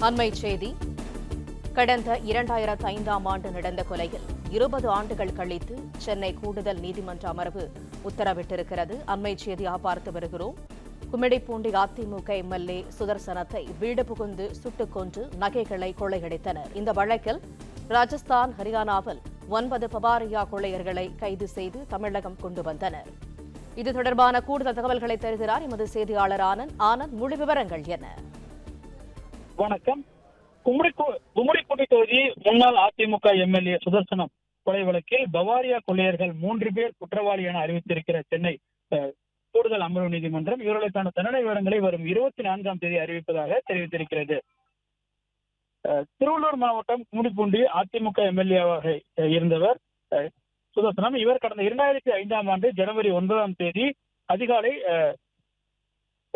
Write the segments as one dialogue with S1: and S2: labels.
S1: அண்மை செய்தி. கடந்த இரண்டாயிரத்து ஐந்தாம் ஆண்டு நடந்த கொலையில் இருபது ஆண்டுகள் கழித்து சென்னை கூடுதல் நீதிமன்ற அமர்வு உத்தரவிட்டிருக்கிறது. அண்மை செய்தியாக பார்த்து வருகிறோம். கும்மிடிப்பூண்டி அதிமுக எம்எல்ஏ சுதர்சனத்தை வீடு புகுந்து சுட்டுக் கொன்று நகைகளை கொள்ளையடித்தனர். இந்த வழக்கில் ராஜஸ்தான் ஹரியானாவில் ஒன்பது பபாரியா கொள்ளையர்களை கைது செய்து தமிழகம் கொண்டு வந்தனர். இது தொடர்பான கூடுதல் தகவல்களை தருகிறார் எமது செய்தியாளர் ஆனந்த். ஆனந்த் முழு விவரங்கள் என்ன?
S2: வணக்கம். கும்மிடி தொகுதி முன்னாள் அதிமுக எம்எல்ஏ சுதர்சனம் கொலை வழக்கில் பவாரியா கொள்ளையர்கள் மூன்று பேர் குற்றவாளி என அறிவித்திருக்கிற சென்னை கூடுதல் அமர்வு நீதிமன்றம் இவர்களுக்கான தண்டனை விவரங்களை வரும் இருபத்தி நான்காம் தேதி அறிவிப்பதாக தெரிவித்திருக்கிறது. அஹ், திருவள்ளூர் மாவட்டம் கும்மிடிப்பூண்டி அதிமுக எம்எல்ஏவாக இருந்தவர் அஹ், சுதர்சனம். இவர் கடந்த இரண்டாயிரத்தி ஐந்தாம் ஆண்டு ஜனவரி ஒன்பதாம் தேதி அதிகாலை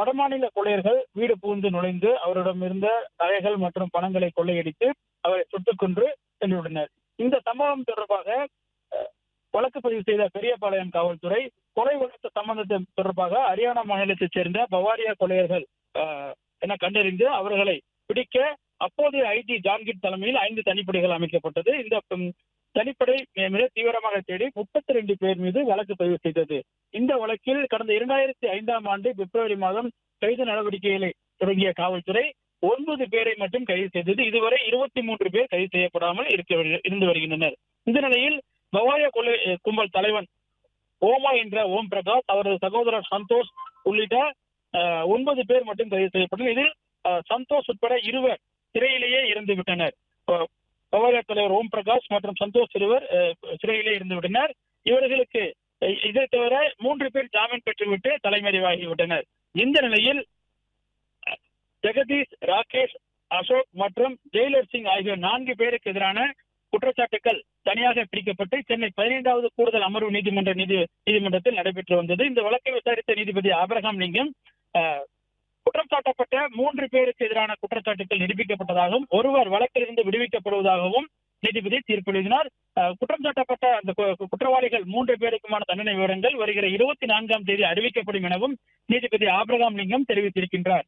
S2: வடமாநில கொள்ளையர்கள் வீடு புகுந்து நுழைந்து அவரிடம் இருந்த நகைகள் மற்றும் பணங்களை கொள்ளையடித்து அவரை சுட்டுக் கொன்று சென்றுள்ளனர் இந்த சம்பவம் தொடர்பாக அஹ், வழக்கு பதிவு செய்த பெரியபாளையம் காவல்துறை கொலை வழக்கு சம்பந்தத்தை தொடர்பாக ஹரியானா மாநிலத்தைச் சேர்ந்த பவாரியா கொலையர்கள் என கண்டறிந்து அவர்களை பிடிக்க அப்போதைய ஐஜி ஜான்கிட் தலைமையில் ஐந்து தனிப்படைகள் அமைக்கப்பட்டது. இந்த தனிப்படை மிக தீவிரமாக தேடி முப்பத்தி ரெண்டு பேர் மீது வழக்கு பதிவு செய்தது. இந்த வழக்கில் கடந்த இரண்டாயிரத்தி ஐந்தாம் ஆண்டு பிப்ரவரி மாதம் கைது நடவடிக்கைகளை தொடங்கிய காவல்துறை ஒன்பது பேரை மட்டும் கைது செய்தது. இதுவரை இருபத்தி மூன்று பேர் கைது செய்யப்படாமல் இருக்க இருந்து வருகின்றனர். இந்த நிலையில் பவாய கொலை கும்பல் தலைவன் ஓமா என்ற ஓம் பிரகாஷ் அவரது சகோதரர் சந்தோஷ் உள்ளிட்ட ஒன்பது பேர் மட்டும் கைது செய்யப்பட்டனர். இதில் சந்தோஷ் உட்பட இருவர் சிறையிலேயே இறந்து விட்டனர் பவாரியா தலைவர் ஓம் பிரகாஷ் மற்றும் சந்தோஷ் இருவர் சிறையிலே இருந்து விட்டனர். இவர்களுக்கு இதை தவிர மூன்று பேர் ஜாமீன் பெற்றுவிட்டு தலைமறைவாகிவிட்டனர். இந்த நிலையில் ஜெகதீஷ் ராகேஷ் அசோக் மற்றும் ஜெயிலர் சிங் ஆகிய நான்கு பேருக்கு எதிரான குற்றச்சாட்டுகள் தனியாக பிடிக்கப்பட்டு சென்னை பதினைந்தாவது கூடுதல் அமர்வு நீதிமன்ற நீதி நீதிமன்றத்தில் நடைபெற்று வந்தது. இந்த வழக்கை விசாரித்த நீதிபதி ஆபிரகாம் லிங்கம் குற்றம் சாட்டப்பட்ட மூன்று பேருக்கு எதிரான குற்றச்சாட்டுகள் நிரூபிக்கப்பட்டதாகவும் ஒருவர் வழக்கிலிருந்து விடுவிக்கப்படுவதாகவும் நீதிபதி தீர்ப்பு எழுதினார். குற்றம் சாட்டப்பட்ட அந்த கு- குற்றவாளிகள் மூன்று பேருக்குமான தண்டனை விவரங்கள் வருகிற இருபத்தி நான்காம் தேதி அறிவிக்கப்படும் எனவும் நீதிபதி ஆபிரகாம் லிங்கம் தெரிவித்திருக்கின்றார்.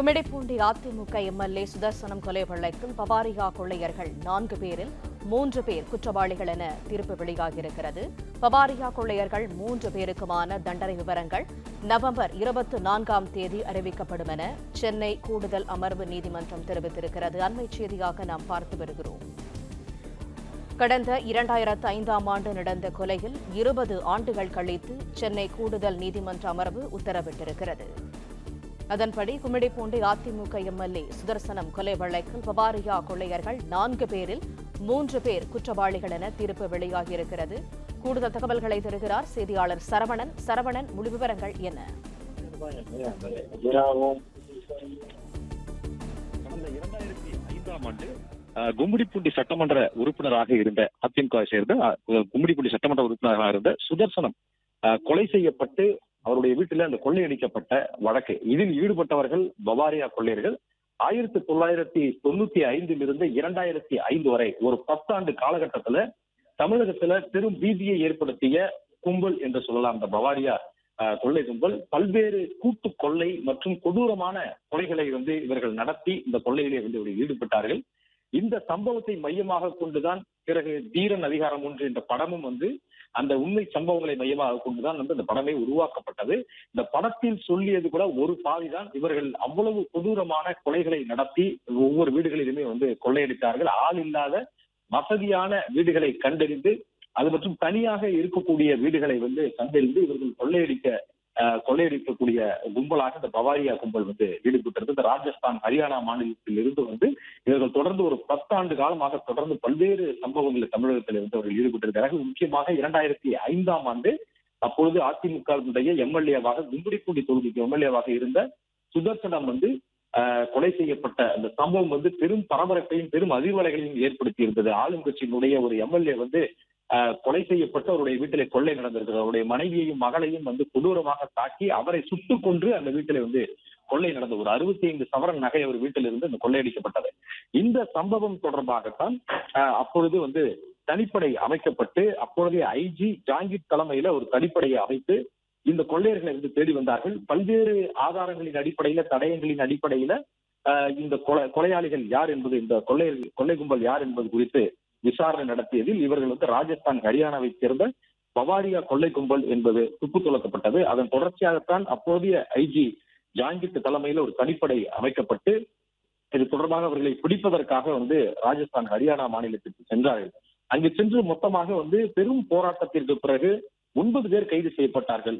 S1: குமிடைப்பூண்டி அதிமுக எம்எல்ஏ சுதர்சனம் கொலை வழக்கில் பவாரியா கொள்ளையர்கள் நான்கு பேரில் மூன்று பேர் குற்றவாளிகள் என தீர்ப்பு வெளியாகியிருக்கிறது. பவாரியா கொள்ளையர்கள் மூன்று பேருக்குமான தண்டனை விவரங்கள் நவம்பர் இருபத்தி நான்காம் தேதி அறிவிக்கப்படும் என சென்னை கூடுதல் அமர்வு நீதிமன்றம் தெரிவித்திருக்கிறது. அண்மை செய்தியாக நாம் பார்த்து வருகிறோம். கடந்த இரண்டாயிரத்து ஐந்தாம் ஆண்டு நடந்த கொலையில் இருபது ஆண்டுகள் கழித்து சென்னை கூடுதல் நீதிமன்ற அமர்வு உத்தரவிட்டிருக்கிறது. அதன்படி கும்மிடிப்பூண்டி அதிமுக எம்எல்ஏ சுதர்சனம் கொலை வழக்கில் பவாரியா கொள்ளையர்கள் நான்கு பேரில் மூன்று பேர் குற்றவாளிகள் என தீர்ப்பு வெளியாகியிருக்கிறது. கூடுதல் தகவல்களை தருகிறார் செய்தியாளர் சரவணன். சரவணன் முழு விவரங்கள் என்ன?
S3: ஆண்டு கும்மிடிப்பூண்டி சட்டமன்ற உறுப்பினராக இருந்த அதிமுக சேர்ந்த கும்மிடிப்பூண்டி சட்டமன்ற உறுப்பினராக இருந்த சுதர்சனம் கொலை செய்யப்பட்டு அவருடைய வீட்டில் அந்த கொள்ளையடிக்கப்பட்ட வழக்கு. இதில் ஈடுபட்டவர்கள் பவாரியா கொள்ளையர்கள். ஆயிரத்தி தொள்ளாயிரத்தி தொண்ணூத்தி ஐந்தில் இருந்து இரண்டாயிரத்தி ஐந்து வரை ஒரு பத்தாண்டு காலகட்டத்துல தமிழகத்துல பெரும் பீதியை ஏற்படுத்திய கும்பல் என்று சொல்லலாம். அந்த பவாரியா கொள்ளை கும்பல். பல்வேறு கூட்டு கொள்ளை மற்றும் கொடூரமான கொலைகளை வந்து இவர்கள் நடத்தி இந்த கொள்ளையிலே வந்து இவர்கள் ஈடுபட்டார்கள். இந்த சம்பவத்தை மையமாக கொண்டுதான் பிறகு தீரன் அதிகாரம் ஒன்று என்ற படமும் வந்து அந்த உண்மை சம்பவங்களை மையமாக கொண்டுதான் வந்து அந்த படமே உருவாக்கப்பட்டது. இந்த படத்தில் சொல்லியது கூட ஒரு பாதிதான். இவர்கள் அவ்வளவு கொடூரமான கொலைகளை நடத்தி ஒவ்வொரு வீடுகளிலுமே வந்து கொள்ளையடித்தார்கள். ஆள் இல்லாத வசதியான வீடுகளை கண்டறிந்து அது மற்றும் தனியாக இருக்கக்கூடிய வீடுகளை வந்து கண்டறிந்து இவர்கள் கொள்ளையடிக்க கொள்ளையடிக்கக்கூடிய கும்பலாக இந்த பவாரியா கும்பல் வந்து ஈடுபட்டிருந்தது. இந்த ராஜஸ்தான் ஹரியானா மாநிலத்தில் இருந்து வந்து இவர்கள் தொடர்ந்து ஒரு பத்தாண்டு காலமாக தொடர்ந்து பல்வேறு சம்பவங்களில் தமிழகத்தில் இருந்து அவர்கள் ஈடுபட்டிருக்கிறார்கள். முக்கியமாக இரண்டாயிரத்தி ஐந்தாம் ஆண்டு அப்பொழுது அதிமுகவினுடைய எம்எல்ஏவாக கும்படிப்பூண்டி தொகுதிக்கு எம்எல்ஏவாக இருந்த சுதர்சனம் வந்து கொலை செய்யப்பட்ட அந்த சம்பவம் வந்து பெரும் பரபரப்பையும் பெரும் அதிர்வலைகளையும் ஏற்படுத்தி இருந்தது ஆளுங்கட்சியினுடைய ஒரு எம்எல்ஏ வந்து கொலை செய்யப்பட்டு அவருடைய வீட்டிலே கொள்ளை நடந்திருக்கிறது. அவருடைய மனைவியையும் மகளையும் வந்து கொடூரமாக தாக்கி அவரை சுட்டு கொன்று அந்த வீட்டிலே வந்து கொள்ளை நடந்த ஒரு அறுபத்தி ஐந்து சவரன் நகை அவர் வீட்டிலிருந்து அந்த கொள்ளையடிக்கப்பட்டது. இந்த சம்பவம் தொடர்பாகத்தான் அப்பொழுது வந்து தனிப்படை அமைக்கப்பட்டு அப்பொழுதைய ஐஜி ஜாங்கிட் தலைமையில ஒரு தனிப்படையை அமைத்து இந்த கொள்ளையர்களை வந்து தேடி வந்தார்கள். பல்வேறு ஆதாரங்களின் அடிப்படையில தடயங்களின் அடிப்படையில இந்த கொலை கொலையாளிகள் யார் என்பது இந்த கொள்ளை கொள்ளை கும்பல் யார் என்பது குறித்து விசாரணை நடத்தியதில் இவர்கள் வந்து ராஜஸ்தான் ஹரியானாவைச் சேர்ந்த பவாரியா கொள்ளை கும்பல் என்பது துப்பு துளக்கப்பட்டது அதன் தொடர்ச்சியாகத்தான் அப்போதைய ஐஜி ஜாங்கித் தலைமையில ஒரு தனிப்படை அமைக்கப்பட்டு இது தொடர்பாக அவர்களை பிடிப்பதற்காக வந்து ராஜஸ்தான் ஹரியானா மாநிலத்திற்கு சென்றார்கள் அங்கு சென்று மொத்தமாக வந்து பெரும் போராட்டத்திற்கு பிறகு ஒன்பது பேர் கைது செய்யப்பட்டார்கள்.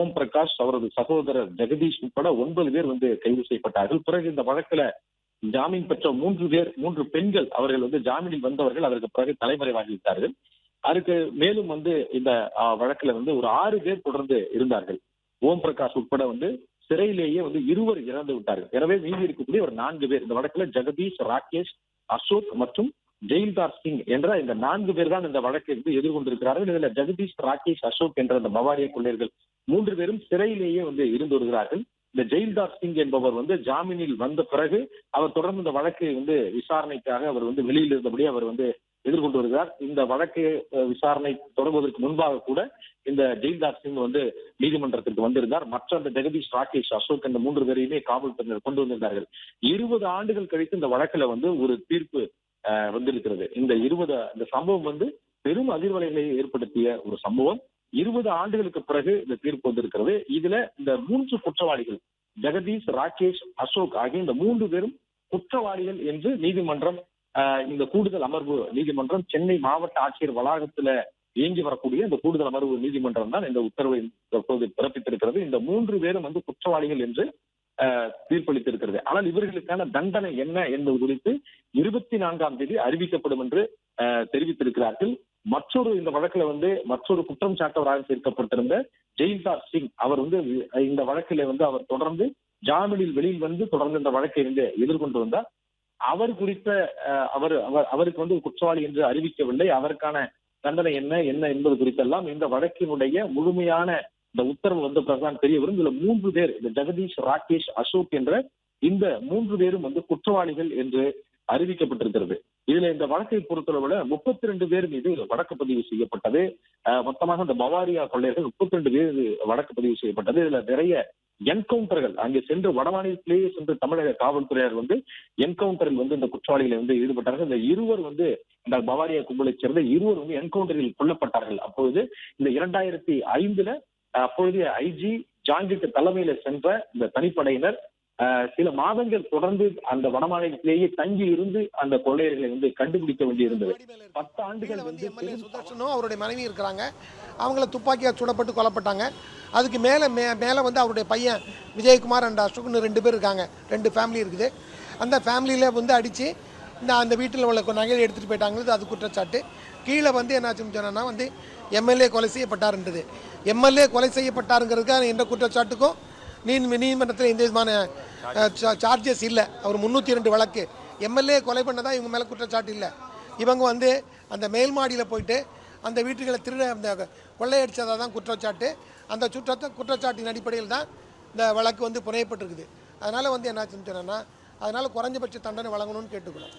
S3: ஓம் பிரகாஷ் அவரது சகோதரர் ஜெகதீஷ் உட்பட ஒன்பது பேர் வந்து கைது செய்யப்பட்டார்கள். பிறகு இந்த வழக்குல ஜாமீன் பெற்ற மூன்று பேர் மூன்று பெண்கள் அவர்கள் வந்து ஜாமீனில் வந்தவர்கள் அதற்கு பிறகு தலைமறைவாகிவிட்டார்கள் அதுக்கு மேலும் வந்து இந்த வழக்குல வந்து ஒரு ஆறு பேர் தொடர்ந்து இருந்தார்கள். ஓம் பிரகாஷ் உட்பட வந்து சிறையிலேயே வந்து இருவர் இறந்து விட்டார்கள். எனவே மீதி இருக்கக்கூடிய ஒரு நான்கு பேர் இந்த வழக்குல ஜெகதீஷ் ராகேஷ் அசோக் மற்றும் ஜெயில்தார் சிங் என்ற இந்த நான்கு பேர் தான் இந்த வழக்கை வந்து எதிர்கொண்டிருக்கிறார்கள். இதுல ஜெகதீஷ் ராகேஷ் அசோக் என்ற இந்த பவாரிய கொள்ளையர்கள் மூன்று பேரும் சிறையிலேயே வந்து இருந்து வருகிறார்கள். இந்த ஜெயில்தார் சிங் என்பவர் வந்து ஜாமீனில் வந்த பிறகு அவர் தொடர்ந்து இந்த வழக்கை வந்து விசாரணைக்காக அவர் வந்து வெளியில் இருந்தபடி அவர் வந்து எதிர்கொண்டு வருகிறார். இந்த வழக்கு விசாரணை தொடங்குவதற்கு முன்பாக கூட இந்த ஜெயில்தார் சிங் வந்து நீதிமன்றத்திற்கு வந்திருந்தார். மற்ற அந்த ஜெகதீஷ் ராகேஷ் அசோக் இந்த மூன்று பேரையுமே காவல்துறையினர் கொண்டு வந்திருந்தார்கள். இருபது ஆண்டுகள் கழித்து இந்த வழக்குல வந்து ஒரு தீர்ப்பு வந்திருக்கிறது. இந்த இருபது இந்த சம்பவம் வந்து பெரும் அதிர்வலைகளை ஏற்படுத்திய ஒரு சம்பவம். இருபது ஆண்டுகளுக்கு பிறகு இந்த தீர்ப்பு வந்திருக்கிறது. இதுல இந்த மூன்று குற்றவாளிகள் ஜெகதீஷ் ராகேஷ் அசோக் ஆகிய இந்த மூன்று பேரும் குற்றவாளிகள் என்று நீதிமன்றம் இந்த கூடுதல் அமர்வு நீதிமன்றம் சென்னை மாவட்ட ஆட்சியர் வளாகத்துல இயங்கி வரக்கூடிய இந்த கூடுதல் அமர்வு நீதிமன்றம் தான் இந்த உத்தரவை தற்போது பிறப்பித்திருக்கிறது. இந்த மூன்று பேரும் வந்து குற்றவாளிகள் என்று தீர்ப்பளித்திருக்கிறது. ஆனால் இவர்களுக்கான தண்டனை என்ன என்பது குறித்து இருபத்தி நான்காம் தேதி அறிவிக்கப்படும் என்று தெரிவித்திருக்கிறார்கள். மற்றொரு இந்த வழக்குல வந்து மற்றொரு குற்றம் சாட்டவராக சேர்க்கப்பட்டிருந்த ஜெயில்தார் சிங் அவர் வந்து இந்த வழக்கில வந்து அவர் தொடர்ந்து ஜாமீனில் வெளியில் வந்து தொடர்ந்து இந்த வழக்கை வந்து எதிர்கொண்டு வந்தார். அவர் குறித்த அவர் அவர் அவருக்கு வந்து குற்றவாளி என்று அறிவிக்கவில்லை. அவருக்கான தண்டனை என்ன என்ன என்பது குறித்தெல்லாம் இந்த வழக்கினுடைய முழுமையான இந்த உத்தரவு வந்த பிரதான் தெரிய வரும். இதுல மூன்று பேர் இந்த ஜெகதீஷ் ராகேஷ் அசோக் என்ற இந்த மூன்று பேரும் வந்து குற்றவாளிகள் என்று அறிவிக்கப்பட்டிருக்கிறது. இதுல இந்த வழக்கை பொறுத்தளவுல முப்பத்தி ரெண்டு பேர் மீது வழக்கு பதிவு செய்யப்பட்டது. மொத்தமாக இந்த பவாரியா கொள்ளையர்கள் முப்பத்தி ரெண்டு பேர் வழக்கு பதிவு செய்யப்பட்டது. இதுல நிறைய என்கவுண்டர்கள் அங்கே சென்று வடமாநிலத்திலேயே சென்று தமிழக காவல்துறையார் வந்து என்கவுண்டரில் வந்து இந்த குற்றவாளிகளை வந்து ஈடுபட்டார்கள். இந்த இருவர் வந்து இந்த பவாரியா கும்பலைச் சேர்ந்த இருவர் வந்து என்கவுண்டரில் கொல்லப்பட்டார்கள். அப்பொழுது இந்த இரண்டாயிரத்தி ஐந்துல அப்பொழுதைய ஐஜி ஜாங்கிட்டு தலைமையில சென்ற இந்த தனிப்படையினர் சில மாதங்கள் தொடர்ந்து அந்த வடமாநிலத்திலேயே தங்கி இருந்து அந்த கொள்ளையர்களை வந்து கண்டுபிடிக்க வேண்டியிருந்தது. பத்து ஆண்டுகள்
S4: வந்து சுதர்ஷனும் அவருடைய மனைவி இருக்கிறாங்க. அவங்கள துப்பாக்கியால் சுடப்பட்டு கொல்லப்பட்டாங்க. அதுக்கு மேலே மே மேலே வந்து அவருடைய பையன் விஜயகுமார் அண்ட் அசோக்னு ரெண்டு பேர் இருக்காங்க. ரெண்டு ஃபேமிலி இருக்குது. அந்த ஃபேமிலியில் வந்து அடித்து இந்த அந்த வீட்டில் உள்ள நகையை எடுத்துகிட்டு போயிட்டாங்கிறது அது குற்றச்சாட்டு. கீழே வந்து என்னாச்சுன்னு சொன்னோன்னா வந்து எம்எல்ஏ கொலை செய்யப்பட்டாருன்றது. எம்எல்ஏ கொலை செய்யப்பட்டாருங்கிறதுக்கு எந்த குற்றச்சாட்டுக்கும் நீதி நீதிமன்றத்தில் எந்த விதமான சார்ஜஸ் இல்லை. அவர் முந்நூற்றி ரெண்டு வழக்கு. எம்எல்ஏ கொலை பண்ணதா இவங்க மேலே குற்றச்சாட்டு இல்லை. இவங்க வந்து அந்த மேல் மாடியில் போயிட்டு அந்த வீட்டுகளை திருட அந்த கொள்ளையடிச்சதாக தான் குற்றச்சாட்டு. அந்த சுற்றத்தை குற்றச்சாட்டின் அடிப்படையில் தான் இந்த வழக்கு வந்து புனையப்பட்டிருக்குது. அதனால் வந்து என்னாச்சுன்னு சொன்னோன்னா அதனால் குறைஞ்சபட்ச தண்டனை வழங்கணும்னு கேட்டுக்கிறோம்.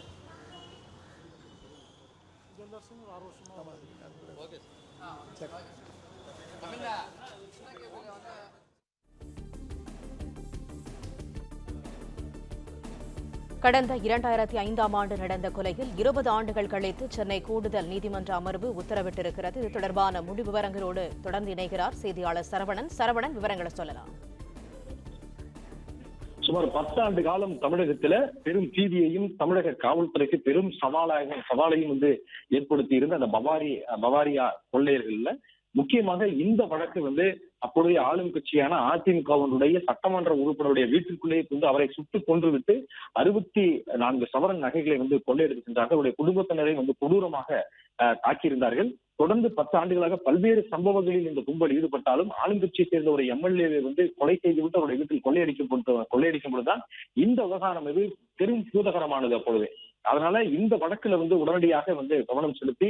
S1: கடந்த இரண்டாயிரத்தி ஐந்தாம் ஆண்டு நடந்த கொலையில் இருபது ஆண்டுகள் கழித்து சென்னை கூடுதல் நீதிமன்ற அமர்வு உத்தரவிட்டிருக்கிறது. இது தொடர்பான முழு விவரங்களோடு தொடர்ந்து இணைகிறார் செய்தியாளர் சரவணன். சரவணன் விவரங்களை சொல்லலாம்.
S3: சுமார் பத்தாண்டு காலம் தமிழகத்துல பெரும் தீதியையும் தமிழக காவல்துறைக்கு பெரும் சவாலாக சவாலையும் வந்து ஏற்படுத்தி இருந்த அந்த பவாரி பவாரியா கொள்ளையர்கள்ல முக்கியமாக இந்த வழக்கு வந்து அப்பொழுதைய ஆளும் கட்சியான அதிமுகவினுடைய சட்டமன்ற உறுப்பினருடைய வீட்டிற்குள்ளே வந்து அவரை சுட்டு கொன்றுவிட்டு அறுபத்தி நான்கு சவரன் நகைகளை வந்து கொள்ளையடித்து சென்றார்கள் அவருடைய குடும்பத்தினரை வந்து கொடூரமாக தாக்கியிருந்தார்கள். தொடர்ந்து பத்து ஆண்டுகளாக பல்வேறு சம்பவங்களில் இந்த கும்பல் ஈடுபட்டாலும் ஆளுங்கட்சியை சேர்ந்த ஒரு எம்எல்ஏவை வந்து கொலை செய்துவிட்டு அவருடைய வீட்டில் கொள்ளையடிக்கப்பட்டு கொள்ளையடிக்கும் பொழுதுதான் இந்த விவகாரம் இது பெரும் பூதகரமானது அப்பொழுது. அதனால இந்த வழக்குல வந்து உடனடியாக வந்து கவனம் செலுத்தி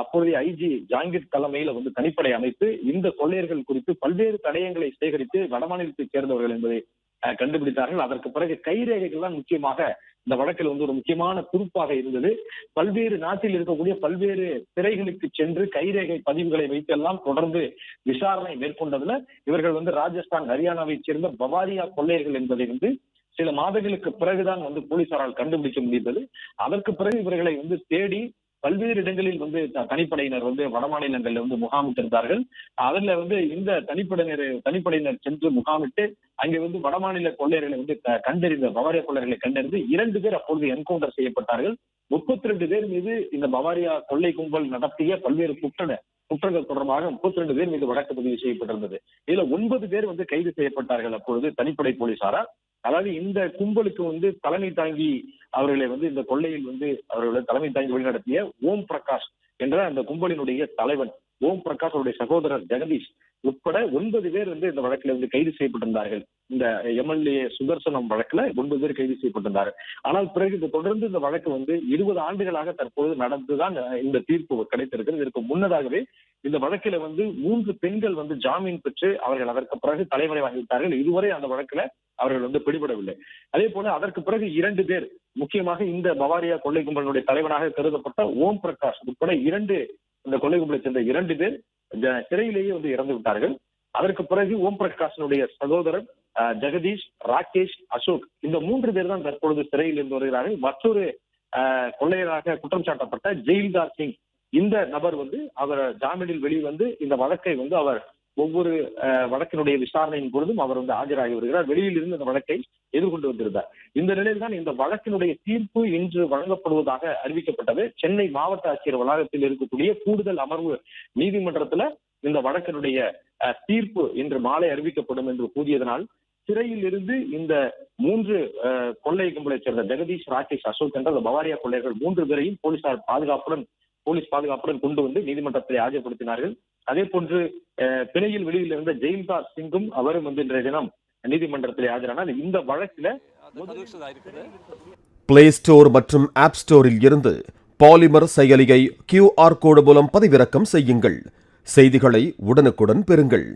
S3: அப்போதைய ஐஜி ஜாங்கிர் தலைமையில வந்து தனிப்படை அமைத்து இந்த கொள்ளையர்கள் குறித்து பல்வேறு தடயங்களை சேகரித்து வடமாநிலத்தைச் சேர்ந்தவர்கள் என்பதை கண்டுபிடித்தார்கள். அதற்கு பிறகு கைரேகைகள் தான் முக்கியமாக இந்த வழக்கில் வந்து ஒரு முக்கியமான குறிப்பாக இருந்தது. பல்வேறு நாட்டில் இருக்கக்கூடிய பல்வேறு சிறைகளுக்கு சென்று கைரேகை பதிவுகளை வைத்தெல்லாம் தொடர்ந்து விசாரணை மேற்கொண்டதுல இவர்கள் வந்து ராஜஸ்தான் ஹரியானாவைச் சேர்ந்த பவாரியா கொள்ளையர்கள் என்பதை வந்து சில மாதங்களுக்கு பிறகுதான் வந்து போலீசாரால் கண்டுபிடிக்க முடிந்தது. அதற்கு பிறகு இவர்களை வந்து தேடி பல்வேறு இடங்களில் வந்து த- தனிப்படையினர் வந்து வடமாநிலங்கள்ல வந்து முகாமிட்டிருந்தார்கள் அதுல வந்து இந்த தனிப்படையினர் தனிப்படையினர் சென்று முகாமிட்டு அங்கே வந்து வடமாநில கொள்ளையர்களை வந்து கண்டறிந்த பவாரியா கொள்ளையர்களை கண்டறிந்து இரண்டு பேர் அப்பொழுது என்கவுண்டர் செய்யப்பட்டார்கள். முப்பத்தி ரெண்டு பேர் மீது இந்த பவாரியா கொள்ளை கும்பல் நடத்திய பல்வேறு குற்ற குற்றங்கள் தொடர்பாக முப்பத்தி ரெண்டு பேர் மீது வழக்கு பதிவு செய்யப்பட்டிருந்தது. இதுல ஒன்பது பேர் வந்து கைது செய்யப்பட்டார்கள் அப்பொழுது தனிப்படை போலீசாரால். அதாவது இந்த கும்பலுக்கு வந்து தலைமை தாங்கி அவர்களை வந்து இந்த கொள்ளையில் வந்து அவர்களை தலைமை தாங்கி வழிநடத்திய ஓம் பிரகாஷ் என்ற அந்த கும்பலினுடைய தலைவன். ஓம் பிரகாஷ் அவருடைய சகோதரர் ஜெகதீஷ். உட்பட ஒன்பது பேர் வந்து இந்த வழக்கில் வந்து கைது செய்யப்பட்டிருந்தார்கள். இந்த எம்எல்ஏ சுதர்சனம் வழக்குல ஒன்பது பேர் கைது செய்யப்பட்டிருந்தார்கள். ஆனால் பிறகு இது தொடர்ந்து இந்த வழக்கு வந்து இருபது ஆண்டுகளாக தற்போது நடந்துதான் இந்த தீர்ப்பு கிடைத்திருக்கிறது. இதற்கு முன்னதாகவே இந்த வழக்கில வந்து மூன்று பெண்கள் வந்து ஜாமீன் பெற்று அவர்கள் அதற்கு பிறகு தலைமறைவாகிவிட்டார்கள் இதுவரை அந்த வழக்குல அவர்கள் வந்து பிடிபடவில்லை. அதே போல அதற்கு பிறகு இரண்டு பேர் முக்கியமாக இந்த பவாரியா கொள்ளை கும்பலினுடைய தலைவனாக கருதப்பட்ட ஓம் பிரகாஷ் உட்பட இரண்டு இந்த கொள்ளை கும்பலை சேர்ந்த இரண்டு பேர் சிறையிலேயே வந்து இறந்து விட்டார்கள். அதற்கு பிறகு ஓம் பிரகாஷனுடைய சகோதரன் ஜெகதீஷ் ராகேஷ் அசோக் இந்த மூன்று பேர் தான் தற்பொழுது சிறையில் இருந்து வருகிறார்கள். மற்றொரு கொள்ளையராக குற்றம் சாட்டப்பட்ட ஜெயில்தார் சிங். இந்த நபர் வந்து அவர் ஜாமீனில் வெளிவந்து இந்த வழக்கை வந்து அவர் ஒவ்வொரு வழக்கினுடைய விசாரணையின் பொழுதும் அவர் வந்து ஆஜராகி வருகிறார். வெளியில் இருந்து இந்த வழக்கை எதிர்கொண்டு வந்திருந்தார். இந்த நிலையில் தான் இந்த வழக்கினுடைய தீர்ப்பு இன்று வழங்கப்படுவதாக அறிவிக்கப்பட்டது. சென்னை மாவட்ட ஆட்சியர் வளாகத்தில் இருக்கக்கூடிய கூடுதல் அமர்வு நீதிமன்றத்துல இந்த வழக்கினுடைய தீர்ப்பு இன்று மாலை அறிவிக்கப்படும் என்று கூறியதனால் சிறையில் இருந்து இந்த மூன்று கொள்ளை கும்பலைச் சேர்ந்த ஜெகதீஷ் ராகேஷ் அசோக் என்ற அந்த பவாரியா கொள்ளையர்கள் மூன்று பேரையும் போலீசார் பாதுகாப்புடன் போலீஸ் பாதுகாப்புடன் கொண்டு வந்து நீதிமன்றத்தில் ஆஜர்படுத்தினார்கள். அதே போன்று பிணையில் வெளியில் இருந்த ஜெயில்தார் சிங்கும் அவரும் வந்து இன்றைய தினம் நீதிமன்றத்தில் ஆஜரானார். இந்த வழக்கில
S5: பிளே ஸ்டோர் மற்றும் ஆப் ஸ்டோரில் இருந்து பாலிமர் செயலியை கியூஆர் கோடு மூலம் பதிவிறக்கம் செய்யுங்கள். செய்திகளை உடனுக்குடன் பெறுங்கள்.